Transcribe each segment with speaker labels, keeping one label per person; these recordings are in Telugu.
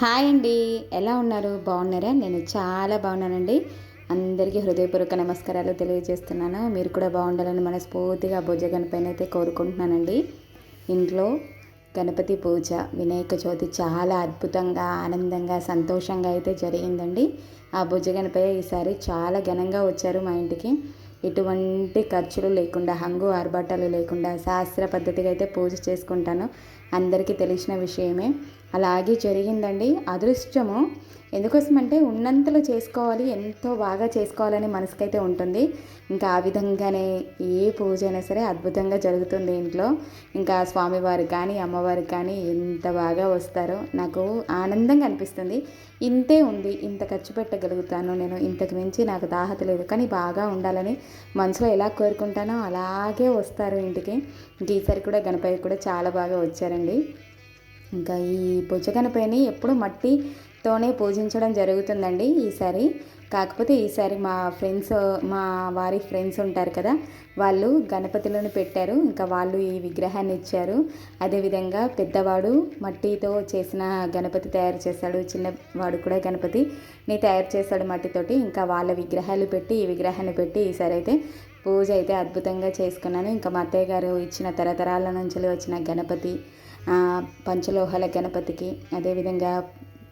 Speaker 1: హాయ్ అండి. ఎలా ఉన్నారు? బాగున్నారా? నేను చాలా బాగున్నానండి. అందరికీ హృదయపూర్వక నమస్కారాలు తెలియజేస్తున్నాను. మీరు కూడా బాగుండాలని మనస్ఫూర్తిగా భుజ గణపైన అయితే కోరుకుంటున్నానండి. ఇంట్లో గణపతి పూజ వినాయక చవితి చాలా అద్భుతంగా ఆనందంగా సంతోషంగా అయితే జరిగిందండి. ఆ భుజ గణపయ్య ఈసారి చాలా ఘనంగా వచ్చారు మా ఇంటికి. ఎటువంటి ఖర్చులు లేకుండా హంగు ఆర్భాటాలు లేకుండా శాస్త్ర పద్ధతిగా అయితే పూజ చేసుకుంటాను. అందరికీ తెలిసిన విషయమే. అలాగే జరిగిందండి అదృష్టము. ఎందుకోసమంటే ఉన్నంతలో చేసుకోవాలి ఎంతో బాగా చేసుకోవాలని మనసుకైతే ఉంటుంది. ఇంకా ఆ విధంగానే ఏ పూజ అయినా సరే అద్భుతంగా జరుగుతుంది ఇంట్లో. ఇంకా స్వామివారు కానీ అమ్మవారు కానీ ఎంత బాగా వస్తారో నాకు ఆనందంగా అనిపిస్తుంది. ఇంతే ఉంది ఇంత ఖర్చు పెట్టగలుగుతాను నేను ఇంతకు మించి నాకు దాహత లేదు. కానీ బాగా ఉండాలని మనసులో ఎలా కోరుకుంటానో అలాగే వస్తారు ఇంటికి. ఇంక ఈసారి కూడా గణపతి కూడా చాలా బాగా వచ్చారండి. ఇంకా ఈ బుజ్జగనపైని ఎప్పుడు మట్టితోనే పూజించడం జరుగుతుందండి ఈసారి. కాకపోతే ఈసారి మా ఫ్రెండ్స్ మా వారి ఫ్రెండ్స్ ఉంటారు కదా వాళ్ళు గణపతులను పెట్టారు. ఇంకా వాళ్ళు ఈ విగ్రహాన్ని ఇచ్చారు. అదేవిధంగా పెద్దవాడు మట్టితో చేసిన గణపతి తయారు చేశాడు. చిన్నవాడు కూడా గణపతిని తయారు చేశాడు మట్టితోటి. ఇంకా వాళ్ళ విగ్రహాలు పెట్టి ఈ విగ్రహాన్ని పెట్టి ఈసారి అయితే పూజ అయితే అద్భుతంగా చేసుకున్నాను. ఇంకా మా అత్తయ్య గారు ఇచ్చిన తరతరాల నుంచి వచ్చిన గణపతి పంచలోహాల గణపతికి అదేవిధంగా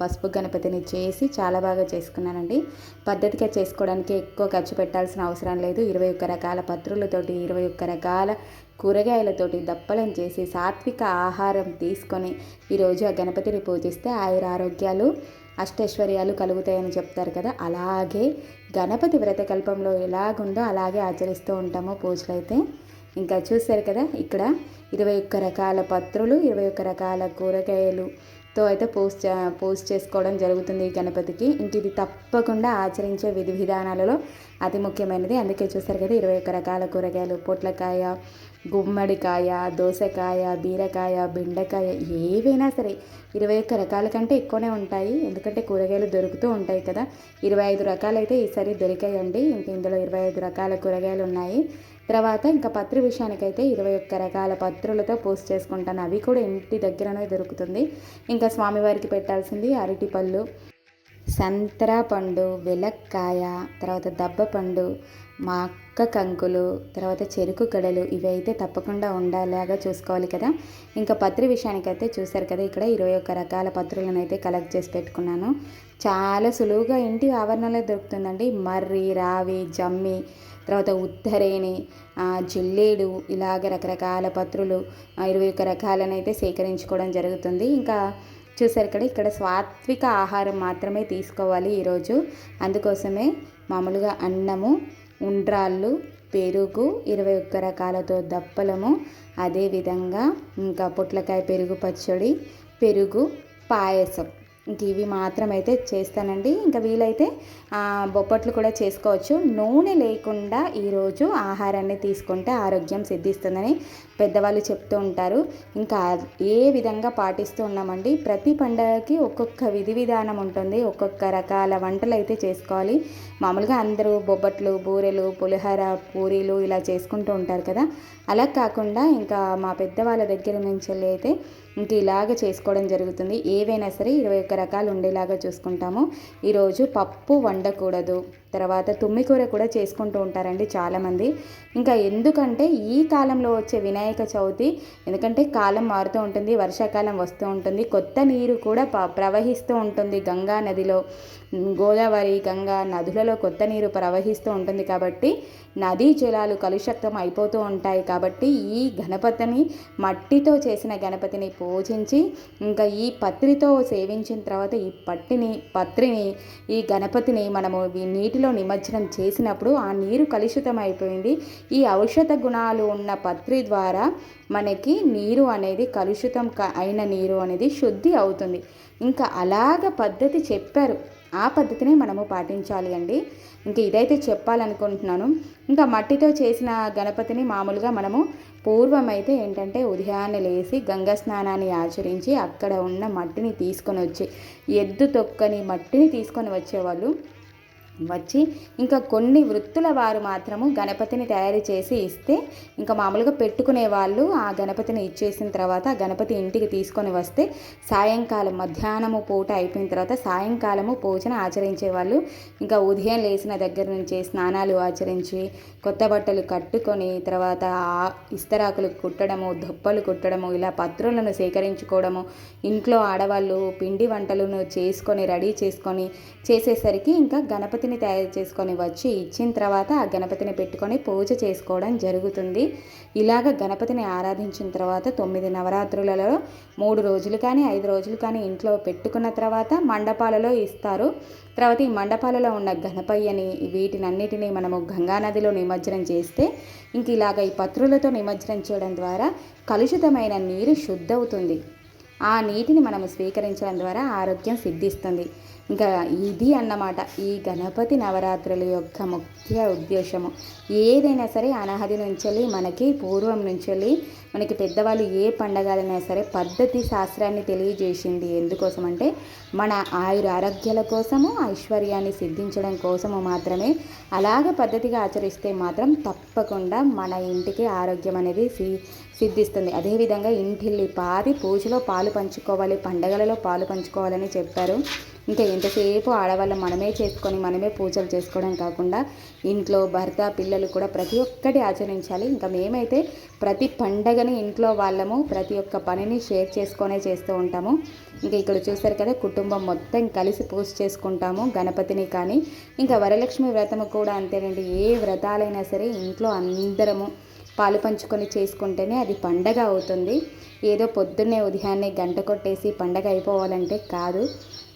Speaker 1: పసుపు గణపతిని చేసి చాలా బాగా చేసుకున్నానండి. పద్ధతిగా చేసుకోవడానికి ఎక్కువ ఖర్చు పెట్టాల్సిన అవసరం లేదు. ఇరవై ఒక్క రకాల పత్రులతోటి ఇరవై ఒక్క రకాల కూరగాయలతోటి దప్పలం చేసి సాత్విక ఆహారం తీసుకొని ఈరోజు ఆ గణపతిని పూజిస్తే ఆయుర ఆరోగ్యాలు అష్టైశ్వర్యాలు కలుగుతాయని చెప్తారు కదా. అలాగే గణపతి వ్రతకల్పంలో ఎలాగుందో అలాగే ఆచరిస్తూ ఉంటాము పూజలు అయితే ఇంకా చూశారు కదా ఇక్కడ ఇరవై ఒక్క రకాల పత్రులు ఇరవై ఒక్క రకాల కూరగాయలు తో అయితే పోస్ట్ పోస్ట్ చేసుకోవడం జరుగుతుంది ఈ గణపతికి. ఇంక ఇది తప్పకుండా ఆచరించే విధి విధానాలలో అతి ముఖ్యమైనది. అందుకే చూస్తారు కదా ఇరవై ఒక్క రకాల కూరగాయలు పొట్లకాయ గుమ్మడికాయ దోసకాయ బీరకాయ బెండకాయ ఏవైనా సరే ఇరవై ఒక్క రకాల కంటే ఎక్కువనే ఉంటాయి. ఎందుకంటే కూరగాయలు దొరుకుతూ ఉంటాయి కదా. ఇరవై ఐదు రకాలు అయితే ఈసారి దొరికాయండి. ఇంక ఇందులో ఇరవై ఐదు రకాల కూరగాయలు ఉన్నాయి. తర్వాత ఇంకా పత్రి విషయానికైతే ఇరవై ఒక్క రకాల పత్రులతో పోస్ట్ చేసుకుంటాను. అవి కూడా ఇంటి దగ్గరనే దొరుకుతుంది. ఇంకా స్వామివారికి పెట్టాల్సింది అరటిపళ్ళు సంతరా పండు వెలక్కాయ తర్వాత దబ్బ పండు మాక్క కంకులు తర్వాత చెరుకు గడలు ఇవి అయితే తప్పకుండా ఉండేలాగా చూసుకోవాలి కదా. ఇంకా పత్రి విషయానికైతే చూసారు కదా ఇక్కడ ఇరవై ఒక్క రకాల పత్రులను అయితే కలెక్ట్ చేసి పెట్టుకున్నాను. చాలా సులువుగా ఇంటి ఆవరణలో దొరుకుతుందండి. మర్రి రావి జమ్మి తర్వాత ఉత్తరేణి జిల్లేడు ఇలాగ రకరకాల పత్రులు ఇరవై ఒక్క రకాలనైతే సేకరించుకోవడం జరుగుతుంది. ఇంకా చూసారు కదా ఇక్కడ సాత్విక ఆహారం మాత్రమే తీసుకోవాలి ఈరోజు. అందుకోసమే మామూలుగా అన్నము ఉండ్రాళ్ళు పెరుగు ఇరవై ఒక్క రకాలతో దప్పలము. అదేవిధంగా ఇంకా పొట్లకాయ పెరుగు పచ్చడి పెరుగు పాయసం. ఇంక ఇవి మాత్రమైతే చేస్తానండి. ఇంకా వీలైతే బొప్పట్లు కూడా చేసుకోవచ్చు. నూనె లేకుండా ఈరోజు ఆహారాన్ని తీసుకుంటే ఆరోగ్యం సిద్ధిస్తుందని పెద్దవాళ్ళు చెప్తూ ఉంటారు. ఇంకా ఏ విధంగా పాటిస్తూ ఉన్నామండి? ప్రతి పండగకి ఒక్కొక్క విధి విధానం ఉంటుంది. ఒక్కొక్క రకాల వంటలు అయితే చేసుకోవాలి. మామూలుగా అందరూ బొబ్బట్లు బూరెలు పులిహోర పూరీలు ఇలా చేసుకుంటూ ఉంటారు కదా. అలా కాకుండా ఇంకా మా పెద్దవాళ్ళ దగ్గర నుంచి అయితే ఇంక ఇలాగ చేసుకోవడం జరుగుతుంది. ఏవైనా సరే ఇరవై ఒక్క రకాలు ఉండేలాగా చూసుకుంటాము. ఈరోజు పప్పు వండకూడదు. తర్వాత తుమ్మికూర కూడా చేసుకుంటూ ఉంటారండి చాలామంది. ఇంకా ఎందుకంటే ఈ కాలంలో వచ్చే వినాయక చవితి ఎందుకంటే కాలం మారుతూ ఉంటుంది వర్షాకాలం వస్తూ ఉంటుంది కొత్త నీరు కూడా ప్రవహిస్తూ ఉంటుంది గంగా నదిలో. గోదావరి గంగా నదులలో కొత్త నీరు ప్రవహిస్తూ ఉంటుంది కాబట్టి నదీ జలాలు కలుషక్తం అయిపోతూ ఉంటాయి కాబట్టి ఈ గణపతిని మట్టితో చేసిన గణపతిని పూజించి ఇంకా ఈ పత్రితో సేవించిన తర్వాత ఈ పట్టిని పత్రిని ఈ గణపతిని మనము నీటిలో నిమజ్జనం చేసినప్పుడు ఆ నీరు కలుషితం అయిపోయింది. ఈ ఔషధ గుణాలు ఉన్న పత్రి ద్వారా మనకి నీరు అనేది కలుషితం అయిన నీరు అనేది శుద్ధి అవుతుంది. ఇంకా అలాగ పద్ధతి చెప్పారు. ఆ పద్ధతినే మనము పాటించాలి అండి. ఇంకా ఇదైతే చెప్పాలనుకుంటున్నాను. ఇంకా మట్టితో చేసిన గణపతిని మామూలుగా మనము పూర్వం అయితే ఏంటంటే ఉదయాన్నే లేచి గంగా స్నానాన్ని ఆచరించి అక్కడ ఉన్న మట్టిని తీసుకొని వచ్చి ఎద్దు తొక్కని మట్టిని తీసుకొని వచ్చేవాళ్ళు. వచ్చి ఇంకా కొన్ని వృత్తుల వారు మాత్రము గణపతిని తయారు చేసి ఇస్తే ఇంకా మామూలుగా పెట్టుకునే వాళ్ళు ఆ గణపతిని ఇచ్చేసిన తర్వాత ఆ గణపతి ఇంటికి తీసుకొని వస్తే సాయంకాలం మధ్యాహ్నము పూట అయిపోయిన తర్వాత సాయంకాలము పూజన ఆచరించే వాళ్ళు ఇంకా ఉదయం లేచిన దగ్గర నుంచి స్నానాలు ఆచరించి కొత్త బట్టలు కట్టుకొని తర్వాత ఇస్తరాకులు కుట్టడము దుప్పలు కుట్టడము ఇలా పత్రులను సేకరించుకోవడము ఇంట్లో ఆడవాళ్ళు పిండి వంటలను చేసుకొని రెడీ చేసుకొని చేసేసరికి ఇంకా గణపతి గణపతిని తయారు చేసుకొని వచ్చి ఇచ్చిన తర్వాత ఆ గణపతిని పెట్టుకొని పూజ చేసుకోవడం జరుగుతుంది. ఇలాగ గణపతిని ఆరాధించిన తర్వాత తొమ్మిది నవరాత్రులలో మూడు రోజులు కానీ ఐదు రోజులు కానీ ఇంట్లో పెట్టుకున్న తర్వాత మండపాలలో ఇస్తారు. తర్వాత ఈ మండపాలలో ఉన్న గణపయ్యని వీటినన్నిటినీ మనము గంగానదిలో నిమజ్జనం చేస్తే ఇంక ఇలాగ ఈ పత్రులతో నిమజ్జనం చేయడం ద్వారా కలుషితమైన నీరు శుద్ధవుతుంది. ఆ నీటిని మనం స్వీకరించడం ద్వారా ఆరోగ్యం సిద్ధిస్తుంది. ఇంకా ఇది అన్నమాట ఈ గణపతి నవరాత్రుల యొక్క ముఖ్య ఉద్దేశము. ఏదైనా సరే అనాహది నుంచి మనకి పూర్వం నుంచి మనకి పెద్దవాళ్ళు ఏ పండగలైనా సరే పద్ధతి శాస్త్రాన్ని తెలియజేసింది. ఎందుకోసం అంటే మన ఆయుర ఆరోగ్యాల కోసము ఐశ్వర్యాన్ని సిద్ధించడం కోసము మాత్రమే. అలాగ పద్ధతిగా ఆచరిస్తే మాత్రం తప్పకుండా మన ఇంటికి ఆరోగ్యం అనేది సిద్ధిస్తుంది. అదేవిధంగా ఇంటిల్లి పాది పూజలో పాలు పంచుకోవాలి పండగలలో పాలు పంచుకోవాలని చెప్పారు. ఇంకా ఎంతసేపు ఆడవాళ్ళ మనమే చేసుకొని మనమే పూజలు చేసుకోవడం కాకుండా ఇంట్లో భర్త పిల్లలు కూడా ప్రతి ఒక్కటి ఆచరించాలి. ఇంకా మేమైతే ప్రతి పండగని ఇంట్లో వాళ్ళము ప్రతి ఒక్క పనిని షేర్ చేసుకొనే చేస్తూ ఉంటాము. ఇంకా ఇక్కడ చూస్తారు కదా కుటుంబం మొత్తం కలిసి పూజ చేసుకుంటాము గణపతిని కానీ. ఇంకా వరలక్ష్మి వ్రతము కూడా అంతేనండి. ఏ వ్రతాలైనా సరే ఇంట్లో అందరము పాలు పంచుకొని చేసుకుంటేనే అది పండగ అవుతుంది. ఏదో పొద్దున్నే ఉదయాన్నే గంట కొట్టేసి పండగ అయిపోవాలంటే కాదు.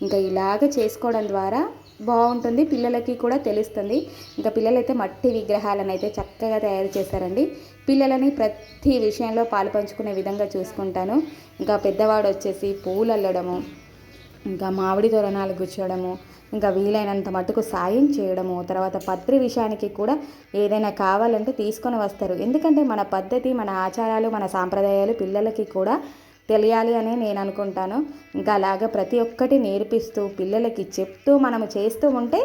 Speaker 1: ఇంకా ఇలాగ చేసుకోవడం ద్వారా బాగుంటుంది పిల్లలకి కూడా తెలుస్తుంది. ఇంకా పిల్లలైతే మట్టి విగ్రహాలను అయితే చక్కగా తయారు చేశారండి. పిల్లలని ప్రతి విషయంలో పాలు పంచుకునే విధంగా చూసుకుంటాను. ఇంకా పెద్దవాడు వచ్చేసి పూలు అల్లడము ఇంకా మామిడి తోరణాలు కూర్చోవడము ఇంకా వీలైనంత మటుకు సాయం చేయడము తర్వాత పత్రి విషయానికి కూడా ఏదైనా కావాలంటే తీసుకొని వస్తారు. ఎందుకంటే మన పద్ధతి మన ఆచారాలు మన సాంప్రదాయాలు పిల్లలకి కూడా తెలియాలి అని నేను అనుకుంటాను. ఇంకా అలాగా ప్రతి ఒక్కటి నేర్పిస్తూ పిల్లలకి చెప్తూ మనము చేస్తూ ఉంటే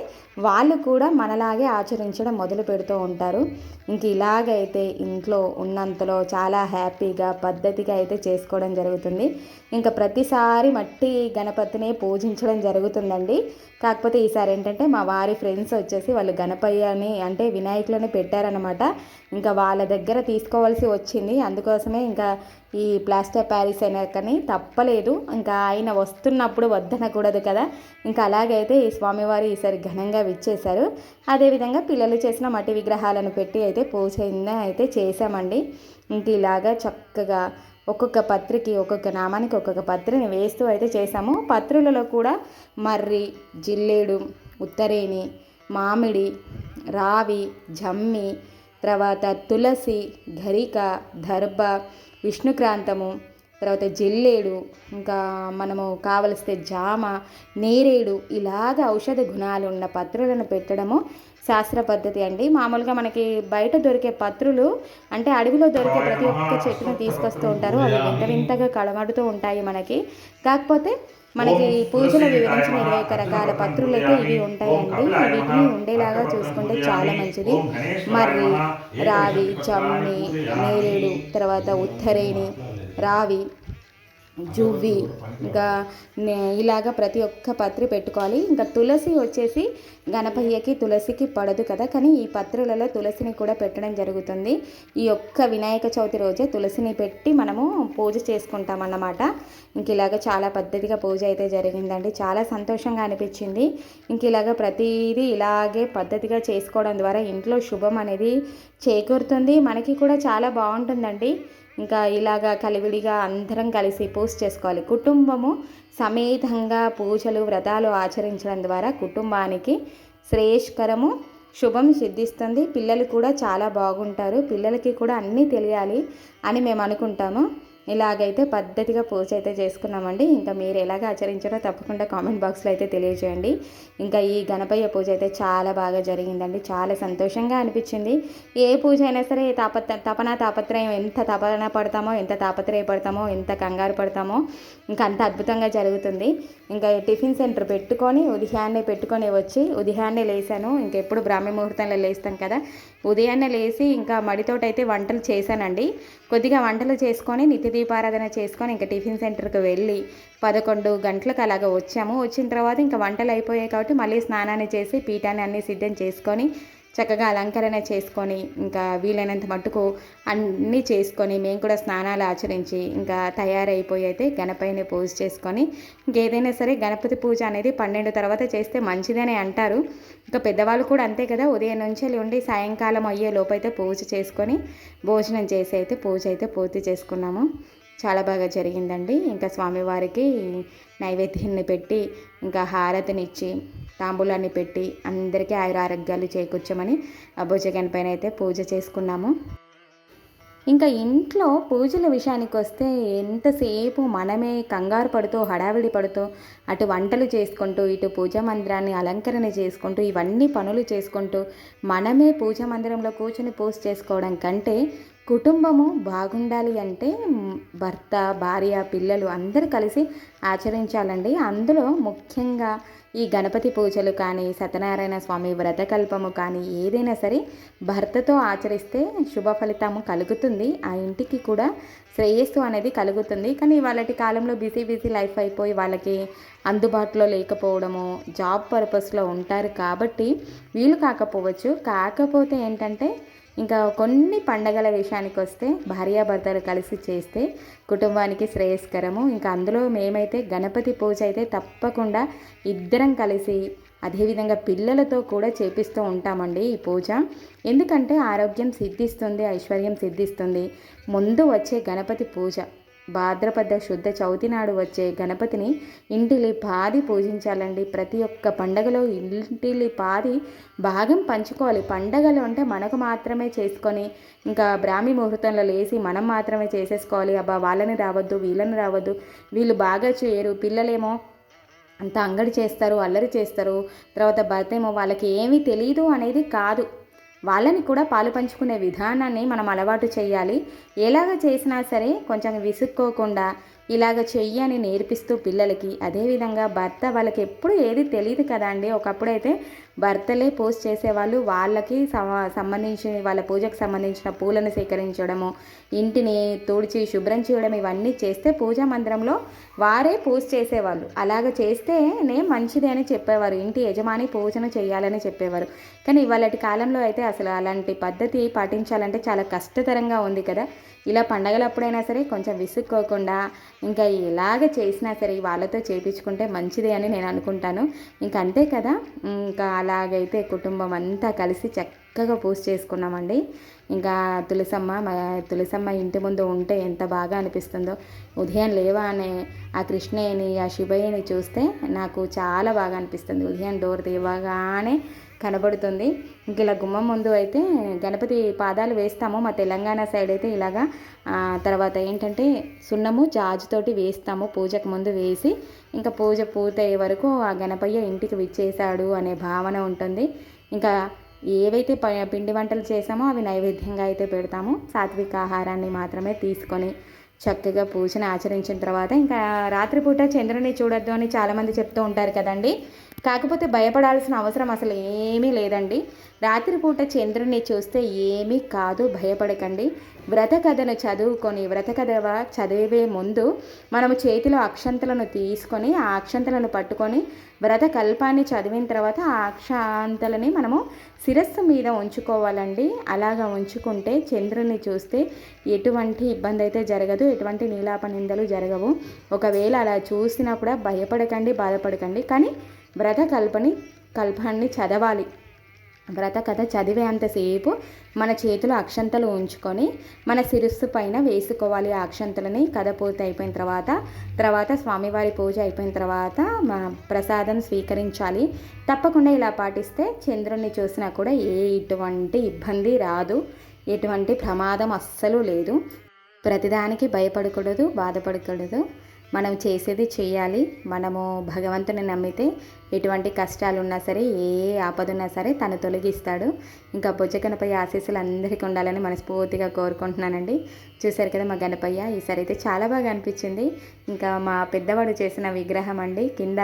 Speaker 1: వాళ్ళు కూడా మనలాగే ఆచరించడం మొదలు పెడుతూ ఉంటారు. ఇంక ఇలాగైతే ఇంట్లో ఉన్నంతలో చాలా హ్యాపీగా పద్ధతిగా అయితే చేసుకోవడం జరుగుతుంది. ఇంకా ప్రతిసారి మట్టి గణపతిని పూజించడం జరుగుతుందండి. కాకపోతే ఈసారి ఏంటంటే మా వారి ఫ్రెండ్స్ వచ్చేసి వాళ్ళు గణపయ్యని అంటే వినాయకులని పెట్టారనమాట ఇంకా వాళ్ళ దగ్గర తీసుకోవాల్సి వచ్చింది. అందుకోసమే ఇంకా ఈ ప్లాస్టర్ ప్యారిస్ అయినా కానీ తప్పలేదు. ఇంకా ఆయన వస్తున్నప్పుడు వద్దనకూడదు కదా. ఇంకా అలాగైతే ఈ స్వామివారి ఈసారి ఘనంగా విచ్చేశారు. అదేవిధంగా పిల్లలు చేసిన మట్టి విగ్రహాలను పెట్టి అయితే పూజ అయితే చేశామండి. ఇంక ఇలాగా చక్కగా ఒక్కొక్క పత్రికి ఒక్కొక్క నామానికి ఒక్కొక్క పత్రిని వేస్తూ అయితే చేసాము పత్రులలో కూడా మర్రి జిల్లేడు ఉత్తరేణి మామిడి రావి జమ్మి తర్వాత తులసి గరిక దర్భ విష్ణుక్రాంతము తర్వాత జిల్లేడు ఇంకా మనము కావలిస్తే జామ నేరేడు ఇలాగ ఔషధ గుణాలు ఉన్న పత్రులను పెట్టడము శాస్త్ర పద్ధతి అండి. మామూలుగా మనకి బయట దొరికే పత్రులు అంటే అడవిలో దొరికే ప్రతి ఒక్క చెట్టును తీసుకొస్తూ ఉంటారు. అవి వింత వింతగా కడమడుతూ ఉంటాయి మనకి. కాకపోతే మనకి పూజలో వివరించిన ఇరవై ఒక రకాల పత్రులు అయితే ఇవి ఉంటాయండి. వీటిని ఉండేలాగా చూసుకుంటే చాలా మంచిది. మర్రి రావి చమ్మి నేరేడు తర్వాత ఉత్తరేణి రావి జువ్వి ఇంకా ఇలాగ ప్రతి ఒక్క పత్రి పెట్టుకోవాలి. ఇంకా తులసి వచ్చేసి గణపయ్యకి తులసికి పడదు కదా. కానీ ఈ పత్రులలో తులసిని కూడా పెట్టడం జరుగుతుంది. ఈ ఒక్క వినాయక చవితి రోజే తులసిని పెట్టి మనము పూజ చేసుకుంటాం అన్నమాట ఇంక ఇలాగ చాలా పద్ధతిగా పూజ అయితే జరిగిందండి. చాలా సంతోషంగా అనిపించింది. ఇంక ఇలాగ ప్రతిదీ ఇలాగే పద్ధతిగా చేసుకోవడం ద్వారా ఇంట్లో శుభం అనేది చేకూరుతుంది. మనకి కూడా చాలా బాగుంటుందండి. ఇంకా ఇలాగా కలివిడిగా అందరం కలిసి పూజ చేసుకోవాలి. కుటుంబము సమేతంగా పూజలు వ్రతాలు ఆచరించడం ద్వారా కుటుంబానికి శ్రేయస్కరము శుభం సిద్ధిస్తుంది. పిల్లలు కూడా చాలా బాగుంటారు. పిల్లలకి కూడా అన్నీ తెలియాలి అని మేము అనుకుంటాము. ఇలాగైతే పద్ధతిగా పూజ అయితే చేసుకున్నామండి. ఇంకా మీరు ఎలాగ ఆచరించారో తప్పకుండా కామెంట్ బాక్స్లో అయితే తెలియజేయండి. ఇంకా ఈ గణపయ్య పూజ అయితే చాలా బాగా జరిగిందండి. చాలా సంతోషంగా అనిపించింది. ఏ పూజ అయినా సరే తాపత్ర తపన తాపత్రయం ఎంత తపన పడతామో ఎంత తాపత్రయపడతామో ఎంత కంగారు పడతామో ఇంకా అంత అద్భుతంగా జరుగుతుంది. ఇంకా టిఫిన్ సెంటర్ పెట్టుకొని ఉదయాన్నే పెట్టుకొని వచ్చి ఉదయాన్నే లేసాను. ఇంకెప్పుడు బ్రాహ్మీ ముహూర్తంలో లేస్తాం కదా. ఉదయాన్నే లేచి ఇంకా మడితోటైతే వంటలు చేశానండి. కొద్దిగా వంటలు చేసుకొని నిత్య దీపారాధన చేసుకొని ఇంకా టిఫిన్ సెంటర్కి వెళ్ళి పదకొండు గంటలకు అలాగ వచ్చాము. వచ్చిన తర్వాత ఇంకా వంటలు అయిపోయాయి కాబట్టి మళ్ళీ స్నానాన్ని చేసి పీఠాన్ని అన్నీ సిద్ధం చేసుకొని చక్కగా అలంకరణ చేసుకొని ఇంకా వీలైనంత మట్టుకు అన్నీ చేసుకొని మేము కూడా స్నానాలు ఆచరించి ఇంకా తయారైపోయి అయితే గణపతిని పూజ చేసుకొని ఇంకేదైనా సరే గణపతి పూజ అనేది పన్నెండు తర్వాత చేస్తే మంచిదని అంటారు. ఇంకా పెద్దవాళ్ళు కూడా అంతే కదా ఉదయం నుంచి ఉండి సాయంకాలం అయ్యే లోపైతే పూజ చేసుకొని భోజనం చేసి అయితే పూజ అయితే పూర్తి చేసుకున్నాము. చాలా బాగా జరిగిందండి. ఇంకా స్వామివారికి నైవేద్యాన్ని పెట్టి ఇంకా హారతినిచ్చి తాంబూలాన్ని పెట్టి అందరికీ ఆయుర ఆరోగ్యాలు చేకూర్చమని అబ్బోజగన్ పైన అయితే పూజ చేసుకున్నాము. ఇంకా ఇంట్లో పూజల విషయానికి వస్తే ఎంతసేపు మనమే కంగారు పడుతూ హడావిడి పడుతూ అటు వంటలు చేసుకుంటూ ఇటు పూజా మందిరాన్ని అలంకరణ చేసుకుంటూ ఇవన్నీ పనులు చేసుకుంటూ మనమే పూజా మందిరంలో కూర్చొని పూజ చేసుకోవడం కంటే కుటుంబము బాగుండాలి అంటే భర్త భార్య పిల్లలు అందరూ కలిసి ఆచరించాలండి. అందులో ముఖ్యంగా ఈ గణపతి పూజలు కానీ సత్యనారాయణ స్వామి వ్రతకల్పము కానీ ఏదైనా సరే భర్తతో ఆచరిస్తే శుభ ఫలితము కలుగుతుంది. ఆ ఇంటికి కూడా శ్రేయస్సు అనేది కలుగుతుంది. కానీ వాళ్ళటి కాలంలో బిజీ బిజీ లైఫ్ అయిపోయి వాళ్ళకి అందుబాటులో లేకపోవడము జాబ్ పర్పస్లో ఉంటారు కాబట్టి వీలు కాకపోవచ్చు. కాకపోతే ఏంటంటే ఇంకా కొన్ని పండగల విషయానికి వస్తే భార్యాభర్తలు కలిసి చేస్తే కుటుంబానికి శ్రేయస్కరము. ఇంకా అందులో మేమైతే గణపతి పూజ అయితే తప్పకుండా ఇద్దరం కలిసి అదేవిధంగా పిల్లలతో కూడా చేపిస్తూ ఉంటామండి ఈ పూజ. ఎందుకంటే ఆరోగ్యం సిద్ధిస్తుంది ఐశ్వర్యం సిద్ధిస్తుంది. ముందు వచ్చే గణపతి పూజ. భాద్రపద శుద్ధ చవితి నాడు వచ్చే గణపతిని ఇంటిలి పాది పూజించాలండి. ప్రతి ఒక్క పండగలో ఇంటిలి పాది భాగం పంచుకోవాలి. పండగలు అంటే మనకు మాత్రమే చేసుకొని ఇంకా బ్రాహ్మీ ముహూర్తంలో లేచి మనం మాత్రమే చేసేసుకోవాలి. అబ్బా వాళ్ళని రావద్దు వీళ్ళని రావద్దు. వీళ్ళు బాగా చేయరు. పిల్లలేమో అంత అంగడి చేస్తారు అల్లరి చేస్తారు. తర్వాత భర్త ఏమో వాళ్ళకి ఏమీ తెలియదు అనేది కాదు. వాళ్ళని కూడా పాలు పంచుకునే విధానాన్ని మనం అలవాటు చేయాలి. ఎలాగ చేసినా సరే కొంచెం విసుక్కోకుండా ఇలాగ చెయ్యి అని నేర్పిస్తూ పిల్లలకి అదేవిధంగా భర్త వాళ్ళకి ఎప్పుడు ఏది తెలియదు కదా అండి. ఒకప్పుడైతే భర్తలే పోస్ట్ చేసేవాళ్ళు వాళ్ళకి సంబంధించిన వాళ్ళ పూజకు సంబంధించిన పూలను సేకరించడము ఇంటిని తుడిచి శుభ్రం చేయడం ఇవన్నీ చేస్తే పూజా మందిరంలో వారే పూజ చేసేవాళ్ళు. అలాగ చేస్తేనే మంచిది అని చెప్పేవారు. ఇంటి యజమాని పూజను చేయాలని చెప్పేవారు. కానీ ఇవాళటి కాలంలో అయితే అసలు అలాంటి పద్ధతి పాటించాలంటే చాలా కష్టతరంగా ఉంది కదా. ఇలా పండగలప్పుడైనా సరే కొంచెం విసుక్కోకుండా ఇంకా ఎలాగ చేసినా సరే వాళ్ళతో చేపించుకుంటే మంచిది అని నేను అనుకుంటాను. ఇంకా అంతే కదా. ఇంకా అలాగైతే కుటుంబం అంతా కలిసి చక్కగా పూజ చేసుకున్నామండి. ఇంకా తులసమ్మ తులసమ్మ ఇంటి ముందు ఉంటే ఎంత బాగా అనిపిస్తుందో. ఉదయం లేవానే ఆ కృష్ణయ్యని ఆ శివయ్యని చూస్తే నాకు చాలా బాగా అనిపిస్తుంది. ఉదయం డోర్ తీవగానే కనబడుతుంది. ఇంక ఇలా గుమ్మం ముందు అయితే గణపతి పాదాలు వేస్తాము. మా తెలంగాణ సైడ్ అయితే ఇలాగా తర్వాత ఏంటంటే సున్నము జాజుతోటి వేస్తాము. పూజకు ముందు వేసి ఇంకా పూజ పూర్తయ్యే వరకు ఆ గణపయ్య ఇంటికి విచ్చేశాడు అనే భావన ఉంటుంది. ఇంకా ఏవైతే పిండి వంటలు చేసామో అవి నైవేద్యంగా అయితే పెడతాము. సాత్విక ఆహారాన్ని మాత్రమే తీసుకొని చక్కగా పూజను ఆచరించిన తర్వాత ఇంకా రాత్రిపూట చంద్రుని చూడొద్దు అని చాలామంది చెప్తూ ఉంటారు కదండి. కాకపోతే భయపడాల్సిన అవసరం అసలు ఏమీ లేదండి. రాత్రిపూట చంద్రుని చూస్తే ఏమీ కాదు భయపడకండి. వ్రత కథను చదువుకొని వ్రత కథ చదివే ముందు మనము చేతిలో అక్షంతలను తీసుకొని ఆ అక్షంతలను పట్టుకొని వ్రత కల్పాన్ని చదివిన తర్వాత ఆ అక్షాంతలని మనము శిరస్సు మీద ఉంచుకోవాలండి. అలాగా ఉంచుకుంటే చంద్రుని చూస్తే ఎటువంటి ఇబ్బంది అయితే జరగదు ఎటువంటి నీలాపనిందలు జరగవు. ఒకవేళ అలా చూసినప్పుడు భయపడకండి బాధపడకండి. కానీ వ్రత కల్పని కల్పాన్ని చదవాలి. వ్రత కథ చదివేంతసేపు మన చేతిలో అక్షంతలు ఉంచుకొని మన శిరస్సు పైన వేసుకోవాలి ఆ అక్షంతలని. కథ పూర్తి అయిపోయిన తర్వాత తర్వాత స్వామివారి పూజ అయిపోయిన తర్వాత ప్రసాదం స్వీకరించాలి. తప్పకుండా ఇలా పాటిస్తే చంద్రుణ్ణి చూసినా కూడా ఏ ఎటువంటి ఇబ్బంది రాదు. ఎటువంటి ప్రమాదం అస్సలు లేదు. ప్రతిదానికి భయపడకూడదు బాధపడకూడదు. మనం చేసేది చేయాలి. మనము భగవంతుని నమ్మితే ఎటువంటి కష్టాలు ఉన్నా సరే ఏ ఆపద ఉన్నా సరే తను తొలగిస్తాడు. ఇంకా బొజ్జ గణపయ్య ఆశీస్సులు అందరికీ ఉండాలని మనస్ఫూర్తిగా కోరుకుంటున్నానండి. చూసారు కదా మా గణపయ్య ఈసారి అయితే చాలా బాగా అనిపించింది. ఇంకా మా పెద్దవాడు చేసిన విగ్రహం అండి. కింద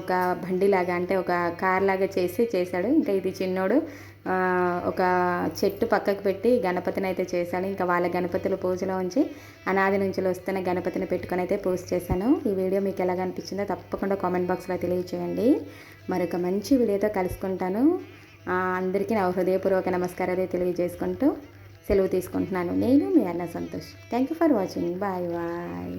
Speaker 1: ఒక బండిలాగా అంటే ఒక కార్ లాగా చేసి చేశాడు. ఇంకా ఇది చిన్నోడు ఒక చెట్టు పక్కకు పెట్టి గణపతిని అయితే చేశాను ఇంకా వాళ్ళ గణపతుల పూజలో ఉంచి అనాది నుంచి వస్తున్న గణపతిని పెట్టుకొని అయితే పూజ చేశాను. ఈ వీడియో మీకు ఎలాగ అనిపించిందో తప్పకుండా కామెంట్ బాక్స్లో తెలియచేయండి. మరొక మంచి వీడియోతో కలుసుకుంటాను. అందరికీ నా హృదయపూర్వక నమస్కారాలు తెలియజేసుకుంటూ సెలవు తీసుకుంటున్నాను. నేను మీ అన్న Santosh. Thank you for watching bye bye